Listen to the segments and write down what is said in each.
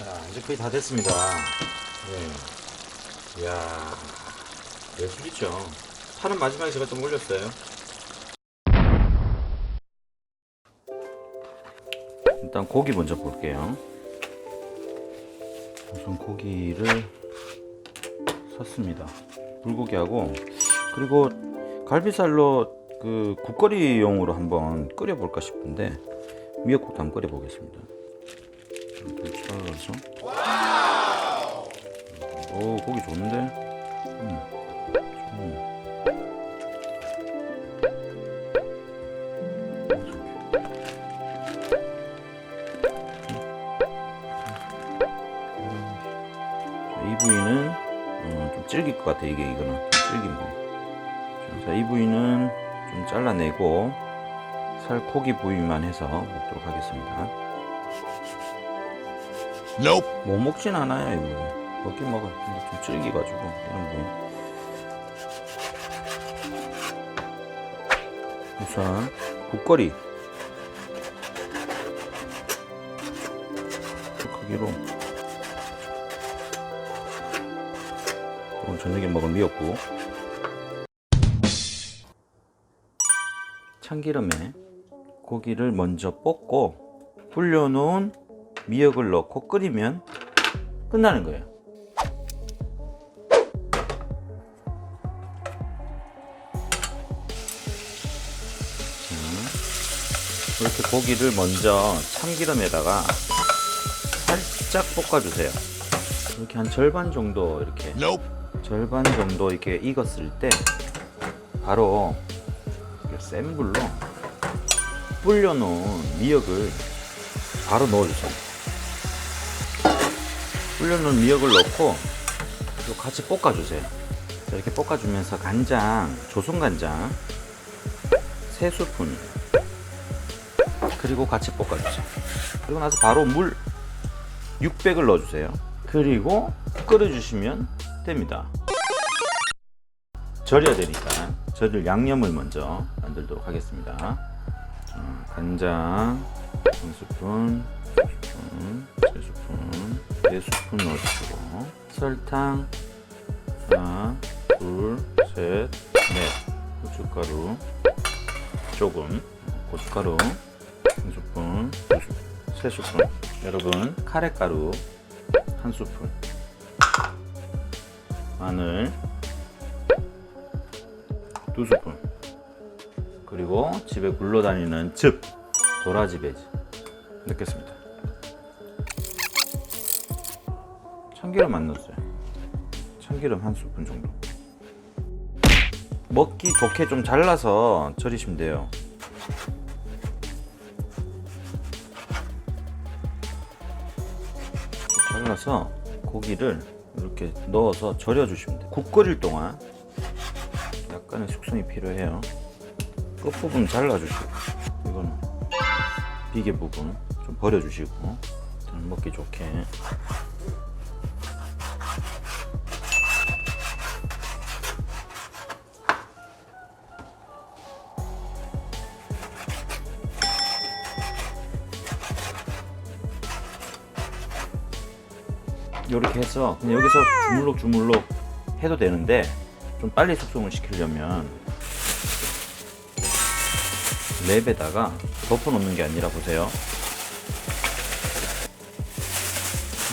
자, 이제 거의 다 됐습니다. 네. 이야, 예술이죠. 파는 마지막에 제가 좀 올렸어요. 일단 고기 먼저 볼게요. 우선 고기를 샀습니다. 불고기하고 그리고 갈비살로 그 국거리용으로 한번 끓여볼까 싶은데 미역국도 한번 끓여보겠습니다. 잘라서 오 고기 좋은데 음. 음. 이 부위는 어, 좀 질길 것 같아 이게 이거는 좀 질긴 부위 자, 이 부위는 좀 잘라내고 살코기 부위만 해서 먹도록 하겠습니다 못 먹진 않아요 이거. 먹긴 먹어 근데 좀 질기가지고 이런 부위 우선 국거리. 그 크기로. 오늘 저녁에 먹을 미역국. 참기름에 고기를 먼저 볶고 불려놓은 미역을 넣고 끓이면 끝나는 거예요. 자, 이렇게 고기를 먼저 참기름에다가 살짝 볶아주세요. 이렇게 한 절반 정도 이렇게 절반 정도 이렇게 익었을 때 바로 센 불로 불려놓은 미역을 바로 넣어주세요. 불려놓은 미역을 넣고 또 같이 볶아주세요. 자, 이렇게 볶아주면서 간장, 조선간장 세 스푼 그리고 같이 볶아주세요. 그리고 나서 바로 물 600을 넣어주세요. 그리고 끓여주시면 됩니다. 절여야 되니까 절일 양념을 먼저 만들도록 하겠습니다. 어, 간장 한 스푼, 스푼, 세 스푼, 네 스푼 넣어주시고. 설탕. 하나, 둘, 셋, 넷. 고춧가루. 조금. 고춧가루. 한 스푼, 두 스푼, 세 스푼. 여러분 카레가루 한 스푼. 마늘 두 스푼. 그리고 집에 굴러다니는 즙. 도라지 배지. 넣겠습니다 참기름 안 넣었어요. 참기름 한 스푼 정도. 먹기 좋게 좀 잘라서 절이시면 돼요. 잘라서 고기를 이렇게 넣어서 절여 주시면 돼요. 국 끓일 동안 약간의 숙성이 필요해요. 끝부분 잘라주시고 이거는 비계 부분 좀 버려주시고 좀 먹기 좋게 이렇게 해서 여기서 주물럭 주물럭 해도 되는데 좀 빨리 숙성을 시키려면 랩에다가 덮어 놓는 게 아니라 보세요.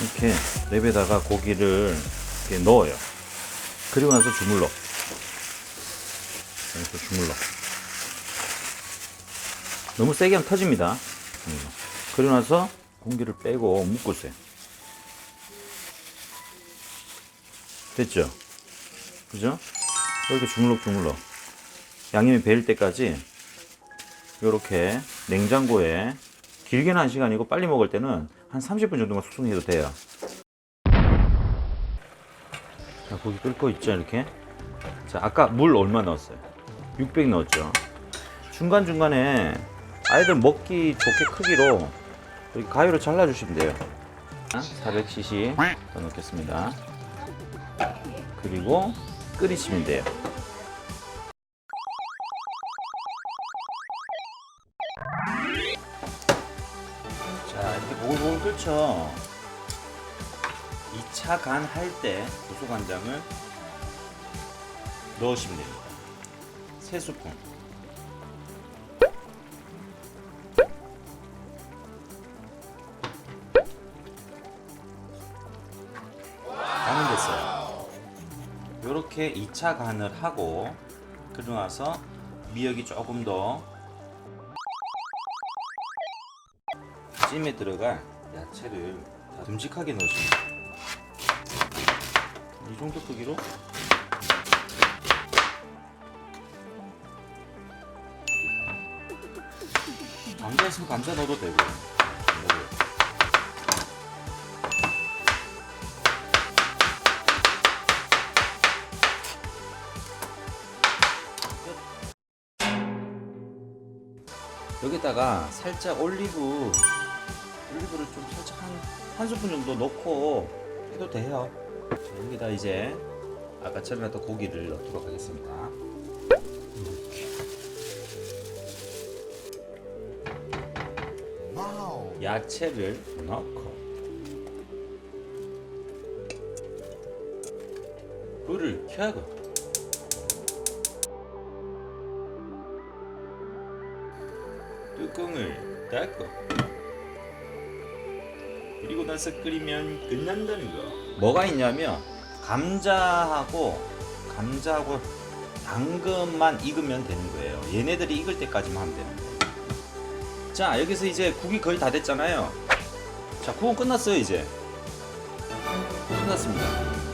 이렇게 랩에다가 고기를 이렇게 넣어요. 그리고 나서 주물러 여기서 주물러 너무 세게 하면 터집니다. 그리고 나서 공기를 빼고 묶으세요 됐죠? 그죠? 이렇게 주물럭 주물럭 양념이 배일 때까지 이렇게 냉장고에 길게는 한 시간이고 빨리 먹을 때는 한 30분 정도만 숙성해도 돼요. 자, 고기 끓고 있죠, 이렇게. 자, 아까 물 얼마 넣었어요? 600 넣었죠. 중간중간에 아이들 먹기 좋게 크기로 가위로 잘라주시면 돼요. 400cc 더 넣겠습니다. 그리고 끓이시면 돼요. 자, 이렇게 보글보글 끓죠. 2차 간 할 때 고소간장을 넣으시면 됩니다. 세 스푼. 이렇게 2차 간을 하고 그러고 나서 미역이 조금 더 찜에 들어갈 야채를 다 듬직하게 돼요. 이 정도 크기로 감자 있으면 감자 넣어도 되고 뭐, 여기다가 살짝 올리브 올리브를 좀 살짝 한, 한 스푼 정도 넣고 해도 돼요. 자, 여기다 이제 아까 처리했던 고기를 넣도록 하겠습니다. 이렇게 야채를 넣고. 불을 켜고 뚜껑을 닫고 그리고 나서 끓이면 끝난다는 거. 뭐가 있냐면 감자하고 감자하고 당근만 익으면 되는 거예요. 얘네들이 익을 때까지만 하면 되는 거예요. 자 여기서 이제 국이 거의 다 됐잖아요. 자 국은 끝났어요 이제. 끝났습니다.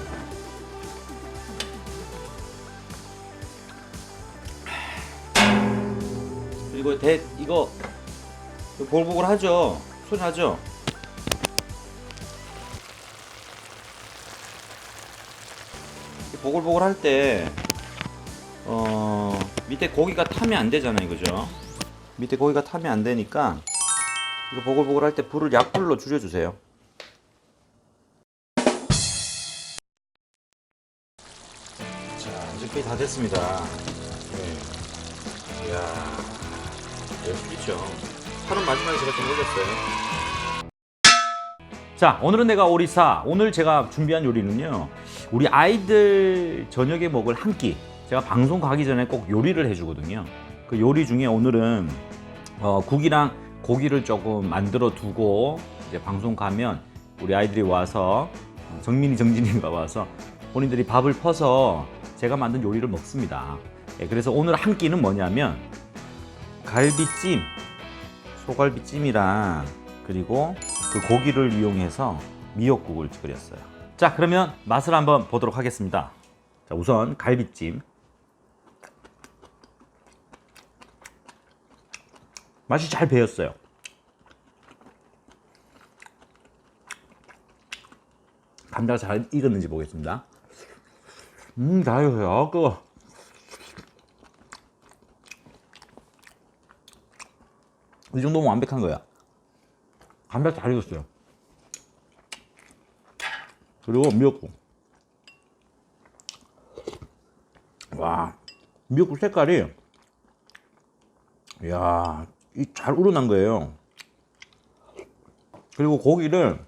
그리고 대 이거 보글보글 하죠. 소리 나죠. 보글보글 할 때 어, 밑에 고기가 타면 안 되잖아요, 그죠? 밑에 고기가 타면 안 되니까 이거 보글보글 할 때 불을 약불로 줄여주세요. 자, 이제 거의 다 됐습니다. 네. 이야, 예쁘죠? 하루 마지막에 제가 좀 올렸어요. 자, 오늘은 내가 오리사. 오늘 제가 준비한 요리는요. 우리 아이들 저녁에 먹을 한 끼. 제가 방송 가기 전에 꼭 요리를 해주거든요. 그 요리 중에 오늘은 어, 국이랑 고기를 조금 만들어 두고 이제 방송 가면 우리 아이들이 와서 어, 정민이 정진이가 와서 본인들이 밥을 퍼서 제가 만든 요리를 먹습니다. 예, 그래서 오늘 한 끼는 뭐냐면 갈비찜, 소갈비찜이랑 그리고 그 고기를 이용해서 미역국을 끓였어요. 자, 그러면 맛을 한번 보도록 하겠습니다. 자, 우선 갈비찜. 맛이 잘 배였어요. 감자가 잘 익었는지 보겠습니다. 음, 잘 익었어요. 그 이 정도면 완벽한 거야. 감자 잘 익었어요. 그리고 미역국. 와, 미역국 색깔이, 이야, 이 잘 우러난 거예요. 그리고 고기를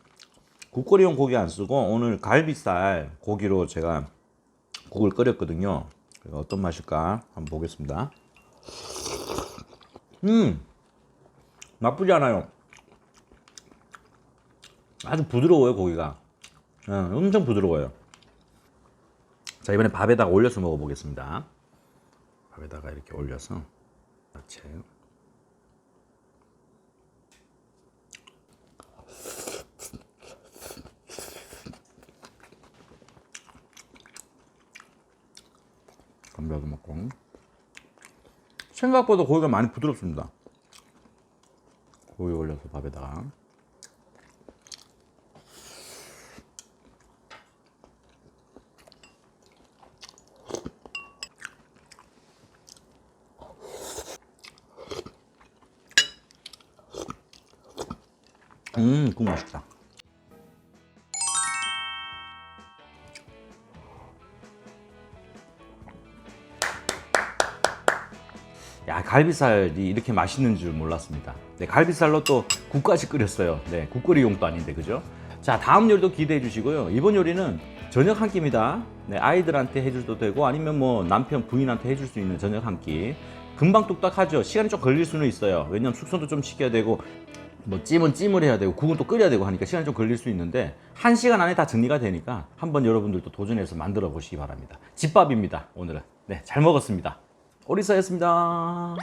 국거리용 고기 안 쓰고 오늘 갈비살 고기로 제가 국을 끓였거든요. 어떤 맛일까 한번 보겠습니다. 음, 나쁘지 않아요. 아주 부드러워요 고기가. 어, 엄청 부드러워요. 자 이번에 밥에다가 올려서 먹어보겠습니다. 밥에다가 이렇게 올려서. 야채 감자도 먹고. 생각보다 고기가 많이 부드럽습니다 고기 올려서 밥에다가 음, 그거 맛있다. 야, 갈비살이 이렇게 맛있는 줄 몰랐습니다. 네, 갈비살로 또 국까지 끓였어요. 네, 국거리용도 아닌데, 그죠? 자, 다음 요리도 기대해 주시고요. 이번 요리는 저녁 한 끼입니다. 네, 아이들한테 해줘도 되고 아니면 뭐 남편 부인한테 해줄 수 있는 저녁 한 끼. 금방 뚝딱하죠. 시간이 좀 걸릴 수는 있어요. 왜냐면 숙성도 좀 시켜야 되고 뭐 찜은 찜을 해야 되고 국은 또 끓여야 되고 하니까 시간이 좀 걸릴 수 있는데 한 시간 안에 다 정리가 되니까 한번 여러분들도 도전해서 만들어 보시기 바랍니다. 집밥입니다. 오늘은 네잘 먹었습니다. 오리사였습니다.